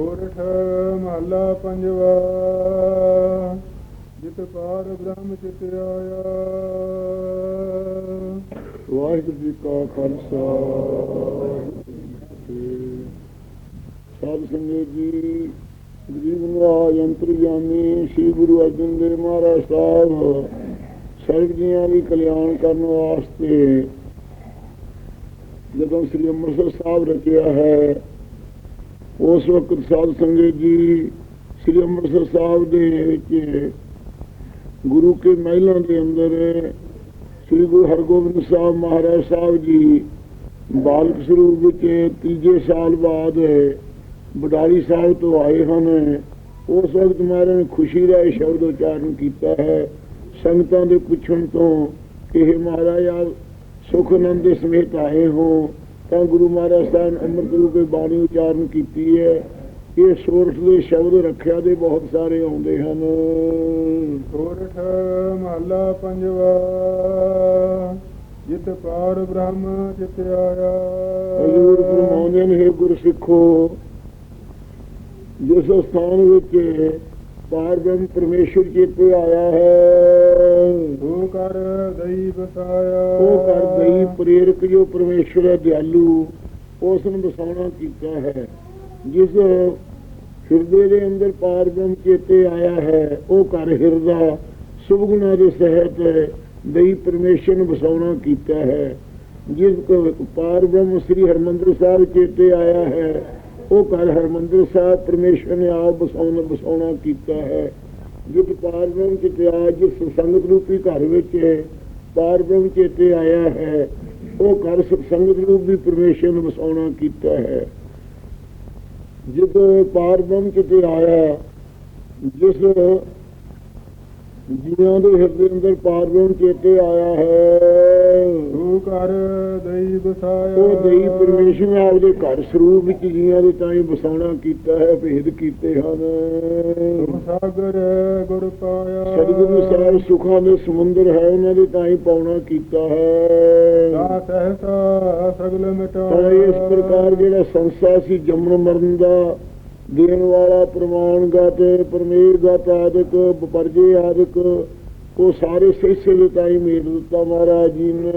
ਸੋਰਠ ਮਹੱਲਾ ਪੰਜਵਾ, ਜਿਤ ਪਾਰ ਬ੍ਰਹਮ ਚਿਤ ਆਇਆ। ਵਾਹਿਗੁਰੂ ਜੀ ਕਾ ਖਾਲਸਾ। ਸਾਧ ਸੰਗਤ ਜੀ ਗਰੀਬ ਨਿਵਾਜ ਅੰਤਰਜਾਮੀ ਸ੍ਰੀ ਗੁਰੂ ਅਰਜਨ ਦੇਵ ਮਹਾਰਾਜ ਸਾਹਿਬ ਸਰਬ ਜੀਆਂ ਦੀ ਕਲਿਆਣ ਕਰਨ ਵਾਸਤੇ ਜਦੋਂ ਸ੍ਰੀ ਅੰਮ੍ਰਿਤਸਰ ਸਾਹਿਬ ਰਚਿਆ ਹੈ ਉਸ ਵਕਤ ਸਾਧ ਸੰਗਤ ਜੀ ਸ੍ਰੀ ਅੰਮ੍ਰਿਤਸਰ ਸਾਹਿਬ ਦੇ ਵਿੱਚ ਗੁਰੂ ਕੇ ਮਹਿਲਾਂ ਦੇ ਅੰਦਰ ਸ੍ਰੀ ਗੁਰੂ ਹਰਗੋਬਿੰਦ ਸਾਹਿਬ ਮਹਾਰਾਜ ਸਾਹਿਬ ਜੀ ਬਾਲਕ ਸਰੂਪ ਵਿੱਚ ਤੀਜੇ ਸਾਲ ਬਾਅਦ ਬਡਾਲੀ ਸਾਹਿਬ ਤੋਂ ਆਏ ਹਨ। ਉਸ ਵਕਤ ਮਹਾਰਾਜ ਨੇ ਖੁਸ਼ੀ ਦਾ ਇਹ ਸ਼ਬਦ ਉਚਾਰਨ ਕੀਤਾ ਹੈ। ਸੰਗਤਾਂ ਦੇ ਪੁੱਛਣ ਤੋਂ ਕਿ ਇਹ ਮਹਾਰਾਜ ਆਪ ਸੁਖ ਆਨੰਦ ਦੇ ਸਮੇਤ ਆਏ ਹੋ। ਤਾਂ ਗੁਰੂ ਮਹਾਰਾਜ ਸਾਹਿਬ ਨੇ ਅੰਮ੍ਰਿਤ ਰੂਪ ਬਾਣੀ ਉਚਾਰਨ ਕੀਤੀ ਹੈ। ਇਹ ਸੋਰਠ ਦੇ ਸ਼ਬਦ ਰੱਖਿਆ ਦੇ ਬਹੁਤ ਸਾਰੇ ਆਉਂਦੇ ਹਨ। ਸੋਰਠ ਮਹੱਲਾ ਪੰਜਵਾ ਜਿਤ ਪਾਰ ਬ੍ਰਹਮ ਚਿਤ ਆਇਆ। ਹਜ਼ੂਰ ਫਰਮਾਉਂਦੇ ਨੇ ਹੈ ਗੁਰ ਸਿੱਖੋ ਜਿਸ ਸਥਾਨ ਵਿੱਚ ਪਾਰ ਬ੍ਰਹਮ ਪਰਮੇਸ਼ਰ ਚੇਤੇ ਆਇਆ ਹੈ। ਸੋ ਕਰ ਦਈ ਬਸਾਇਆ। ਉਹ ਕਰ ਪ੍ਰੇਰਕ ਜੋ ਪਰਮੇਸ਼ਰ ਹੈ ਦਿਆਲੂ, ਉਸ ਨੂੰ ਬਸਾਉਣਾ ਕੀਤਾ ਹੈ। ਜਿਸ ਹਿਰਦੇ ਦੇ ਅੰਦਰ ਪਾਰ ਬ੍ਰਹਮ ਚੇਤੇ ਆਇਆ ਹੈ, ਉਹ ਕਰ ਹਿਰਦਾ ਸੁਭ ਦੇ ਸਹਿਤ ਦਈ ਪਰਮੇਸ਼ਰ ਨੂੰ ਬਸਾਉਣਾ ਕੀਤਾ ਹੈ। ਜਿਸ ਕੋ ਪਾਰ ਸ੍ਰੀ ਹਰਮੰਦਰ ਸਾਹਿਬ ਚੇਤੇ ਆਇਆ ਹੈ, ਉਹ ਘਰ ਹਰਮੰਦਰ ਸਾਹਿਬ ਪਰਮੇਸ਼ਰ ਨੇ ਆਪ ਬਸਾਉਣਾ ਬਸਾਉਣਾ ਕੀਤਾ ਹੈ। ਜਿਸ ਪਾਰ ਬ੍ਰਹਮ ਚੇਤੇ ਆਇਆ, ਜਿਸ ਸੰਗਤ ਰੂਪੀ ਘਰ ਵਿੱਚ ਪਾਰ ਬ੍ਰਹਮ ਚੇਤੇ ਆਇਆ ਹੈ। ਉਹ ਘਰ ਸੰਗਤ ਰੂਪ ਵੀ ਪਰਮੇਸ਼ਰ ਨੂੰ ਵਸਾਉਣਾ ਕੀਤਾ ਹੈ। ਜਦੋਂ ਪਾਰ ਬ੍ਰਹਮ ਚੇਤੇ ਆਇਆ, ਜਿਸ ਜੀਵਾਂ ਦੇ ਹਿਰਦੇ ਅੰਦਰ ਪਾਰ ਬ੍ਰਹਮ ਚੇਤੇ ਆਇਆ ਹੈ ਕਰ ਦਈ ਬਸਾਇਆ ਉਹ ਦੇਈ ਪਰਮੇਸ਼ਰ ਨੇ ਆਪਦੇ ਘਰ ਸਰੂਪ ਵਿੱਚ ਜੀਆਂ ਦੇ ਤਾਂ ਹੀ ਬਸਾਉਣਾ ਕੀਤਾ ਹੈ ਭੇਦ ਕੀਤੇ ਹਨ। ਸਾਗਰ ਗੁਰ ਪਾਇਆ। ਸਤਿਗੁਰੂ ਸਾਹਿਬ ਸੁਖਾਂ ਦੇ ਸਮੁੰਦਰ ਹੈ ਉਹਨਾਂ ਦੇ ਤਾਂ ਹੀ ਪਾਉਣਾ ਕੀਤਾ ਹੈ। ਤਾ ਸਹਸਾ ਸਗਲ ਮਿਟਾਇਆ। ਤਾਂ ਇਸ ਪ੍ਰਕਾਰ ਜਿਹੜਾ ਸੰਸਾ ਸੀ ਜੰਮਣ ਮਰਨ ਦਾ ਦੇਣ ਵਾਲਾ ਪ੍ਰਮਾਣ ਗਤ ਪਰਮੇਸ਼ਰ ਗਤ ਆਦਿਕ ਬਪਰਜੇ ਆਦਿਕ ਉਹ ਸਾਰੇ ਸਿੱਸੇ ਦੇ ਤਾਂ ਹੀ ਮੇਲ ਦਿੱਤਾ ਮਹਾਰਾਜ ਜੀ ਨੇ।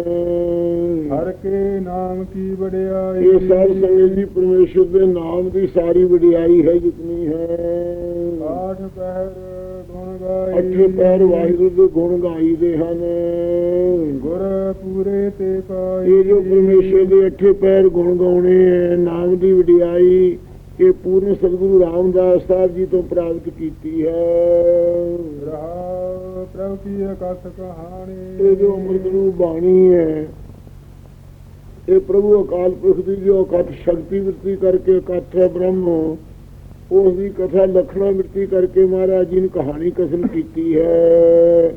ਹਰ ਕੇ ਨਾਮ ਕੀ ਵਡਿਆਈ। ਇਹ ਸਾਧ ਸੰਗਤ ਜੀ ਪਰਮੇਸ਼ਰ ਦੇ ਨਾਮ ਦੀ ਸਾਰੀ ਵਡਿਆਈ ਹੈ ਜਿਤਨੀ ਹੈ। ਆਠ ਪਹਿਰ ਗੁਣ ਗਾਈ। ਅੱਠੇ ਪੈਰ ਵਾਹਿਗੁਰੂ ਦੇ ਗੁਣ ਗਾਈ ਦੇ ਹਨ। ਗੁਰ ਪੂਰੇ ਤੇ ਪਾਈ। ਇਹ ਜੋ ਪਰਮੇਸ਼ਰ ਦੇ ਅੱਠੇ ਪੈਰ ਗੁਣ ਗਾਉਣੇ ਹੈ ਨਾਮ ਦੀ ਵਡਿਆਈ ਇਹ ਪੂਰਨ ਸਤਿਗੁਰੂ ਰਾਮਦਾਸ ਸਾਹਿਬ ਜੀ ਤੋਂ ਪ੍ਰਾਪਤ ਕੀਤੀ ਹੈ। ਰਹਾ ਪ੍ਰਭ ਕੀ ਅਕਥ ਕਹਾਣੀ ਇਹ ਜੋ ਅੰਮ੍ਰਿਤ ਰੂਪ ਬਾਣੀ ਹੈ ਇਹ ਪ੍ਰਭੂ ਅਕਾਲ ਪੁਰਖ ਦੀ ਜੋ ਅਕਥ ਸ਼ਕਤੀ ਵਰਤੀ ਕਰਕੇ ਅਕਥ ਹੈ ਬ੍ਰਹਮ ਉਸ ਦੀ ਕਥਾ ਲਖਣਾ ਵਰਤੀ ਕਰਕੇ ਮਹਾਰਾਜ ਜੀ ਨੇ ਕਹਾਣੀ ਕਥਨ ਕੀਤੀ ਹੈ।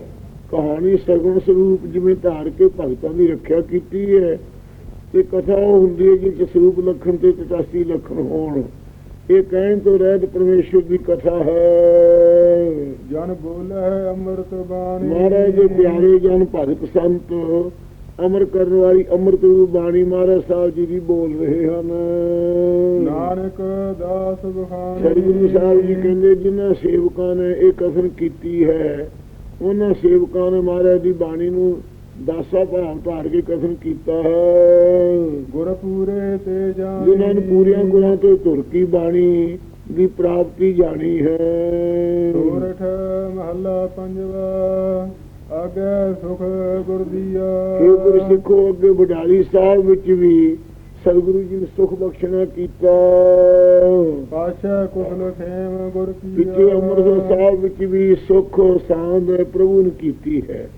ਕਹਾਣੀ ਸਗੁਣ ਸਰੂਪ ਜਿਵੇਂ ਧਾਰ ਕੇ ਭਗਤਾਂ ਦੀ ਰੱਖਿਆ ਕੀਤੀ ਹੈ ਤੇ ਕਥਾ ਹੁੰਦੀ ਹੈ ਜਿਸ ਸਰੂਪ ਲਖਣ ਤੇ 85 ਲਖਣ ਹੋਣ। ਇਹ ਕਹਿਣ ਤੋਂ ਰਹਿਤ ਪਰਮੇਸ਼ਰ ਦੀ ਕਥਾ ਹੈ। ਜਨ ਬੋਲੇ ਅੰਮ੍ਰਿਤ ਬਾਣੀ। ਮਹਾਰਾਜ ਦੇ ਪਿਆਰੇ ਜਨ ਭਗਤ ਸੰਤ ਅਮਰ ਕਰਨ ਵਾਲੀ ਅੰਮ੍ਰਿਤ ਰੂਪ ਬਾਣੀ ਮਹਾਰਾਜ ਸਾਹਿਬ ਜੀ ਦੀ ਬੋਲ ਰਹੇ ਹਨ। ਨਾਨਕ ਦਾਸ ਬਖਾਨੀ ਸ੍ਰੀ ਗੁਰੂ ਸਾਹਿਬ ਜੀ ਕਹਿੰਦੇ ਜਿਨ੍ਹਾਂ ਸੇਵਕਾਂ ਨੇ ਇਹ ਕਥਨ ਕੀਤੀ ਹੈ ਉਹਨਾਂ ਸੇਵਕਾਂ ਨੇ ਮਹਾਰਾਜ ਦੀ ਬਾਣੀ ਨੂੰ ਦਾਸਾ ਭਾਵ ਧਾਰ ਕੇ ਕਥਨ ਕੀਤਾ ਹੈ। ਗੁਰ ਪੂਰੇ ਤੇ ਜਾਣੀ। ਜਿਨ੍ਹਾਂ ਨੂੰ ਪੂਰੀਆਂ ਗੁਣਾਂ ਤੋਂ ਧੁਰ ਕੀ ਬਾਣੀ ਦੀ ਪ੍ਰਾਪਤੀ ਜਾਣੀ ਹੈ। ਸੋਰਠ ਮਹੱਲਾ ਪੰਜਵਾ ਆਗੇ ਸੁਖ ਗੁਰ ਦੀਆ। ਇਹ ਗੁਰੂ ਸਿੱਖੋ ਅੱਗੇ ਬਡਾਲੀ ਸਾਹਿਬ ਵਿੱਚ ਵੀ ਸਤਿਗੁਰੂ ਜੀ ਨੇ ਸੁਖ ਬਖਸ਼ਣਾ ਕੀਤਾ। ਪਾਸ਼ਾ ਕੁਸਲ ਖੇਮ ਗੁਰ ਕੀ ਪਿੱਛੇ ਅੰਮ੍ਰਿਤਸਰ ਸਾਹਿਬ ਵਿੱਚ ਵੀ ਸੁਖ ਸਾਂਦ ਪ੍ਰਭੂ ਨੇ ਕੀਤੀ ਹੈ।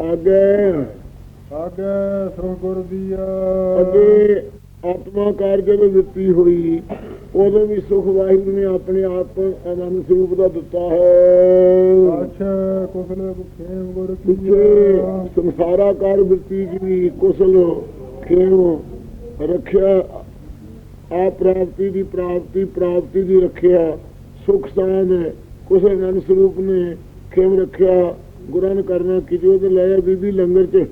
ਅੱਗੇ। ਆਗੇ ਸੁਖ ਗੁਰ ਦੀਆ ਅੱਗੇ ਆਤਮਾ ਕਾਰ ਜਦੋਂ ਦਿੱਤੀ ਹੋਈ। ਉਦੋਂ ਵੀ ਸੁਖ ਵਾਹਿਗੁਰੂ ਨੇ ਆਪਣੇ ਆਪ ਆਨੰਦ ਸਰੂਪ ਦਾ ਦਿੱਤਾ ਹੈ। ਪਾਸ਼ਾ ਕੁਸਲ ਖੇਮ ਗੁਰ ਕੀ ਪਿੱਛੇ ਸੰਸਾਰਾਕਾਰ ਵ੍ਰਿਤੀ ਜੀ ਕੁਸਲ ਖੇਮ ਰੱਖਿਆ। ਆ ਪ੍ਰਾਪਤੀ ਦੀ ਪ੍ਰਾਪਤੀ ਪ੍ਰਾਪਤੀ ਦੀ ਰੱਖਿਆ। ਸੁਖ ਸਾਂਦ ਕੁਸਲ ਆਨੰਦ ਸਰੂਪ ਨੇ ਖੇਮ ਰੱਖਿਆ। ਗੁਰਾਂ ਨੇ ਕਰਨਾ ਕਿ ਜੋ ਤੇ ਲਿਆ ਬੀਬੀ ਲੰਗਰ ਚ।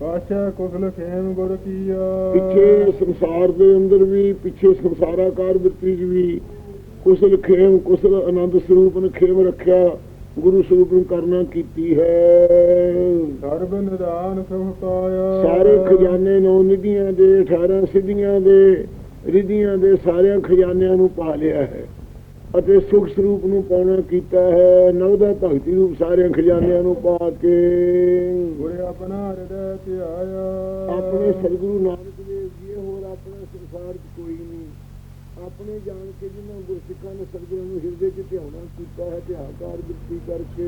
ਪਾਛਾ ਕੁਸਲ ਖੇਮ ਗੁਰ ਕੀਆ। ਪਿੱਛੇ ਸੰਸਾਰ ਦੇ ਅੰਦਰ ਵੀ ਪਿੱਛੇ ਸੰਸਾਰਾਕਾਰ ਬਿਰਤੀ 'ਚ ਵੀ ਕੁਸਲ ਖੇਮ ਕੁਸਲ ਆਨੰਦ ਸਰੂਪ ਨੇ ਖੇਮ ਰੱਖਿਆ ਗੁਰੂ ਸਰੂਪ ਨੂੰ ਕਰਨਾ ਕੀਤੀ ਹੈ। ਸਰਬ ਨਿਦਾਨ ਸੁਖ ਪਾਇਆ। ਸਾਰੇ ਖਜ਼ਾਨੇ ਨੌ ਨਿਧੀਆਂ ਦੇ 18 ਸਿੱਧੀਆਂ ਦੇ ਰਿਧੀਆਂ ਦੇ ਸਾਰਿਆਂ ਖਜ਼ਾਨਿਆਂ ਨੂੰ ਪਾ ਲਿਆ ਹੈ। ਅਤੇ ਸੁਖ ਸਰੂਪ ਨੂੰ ਪਾਉਣਾ ਕੀਤਾ ਹੈ। ਨਵਦਾ ਭਗਤੀ ਰੂਪ ਸਾਰਿਆਂ ਖਜ਼ਾਨਿਆਂ ਨੂੰ ਪਾ ਕੇ। ਗੁਰ ਆਪਣਾ ਹਿਰਦੈ ਧਿਆਇਆ। ਆਪਣੇ ਸਤਿਗੁਰੂ ਨਾਨਕ ਦੇਵ ਜੀ ਹੋਰ ਆਪਣੇ ਸੰਸਾਰ 'ਚ ਕੋਈ ਨਹੀਂ ਆਪਣੇ ਜਾਣ ਕੇ ਜਿਨ੍ਹਾਂ ਗੁਰਸਿੱਖਾਂ ਨੇ ਸਤਿਗੁਰਾਂ ਨੂੰ ਹਿਰਦੇ 'ਚ ਧਿਆਉਣਾ ਕੀਤਾ ਹੈ ਧਿਆਕਾਰ ਬਿਰਤੀ ਕਰਕੇ।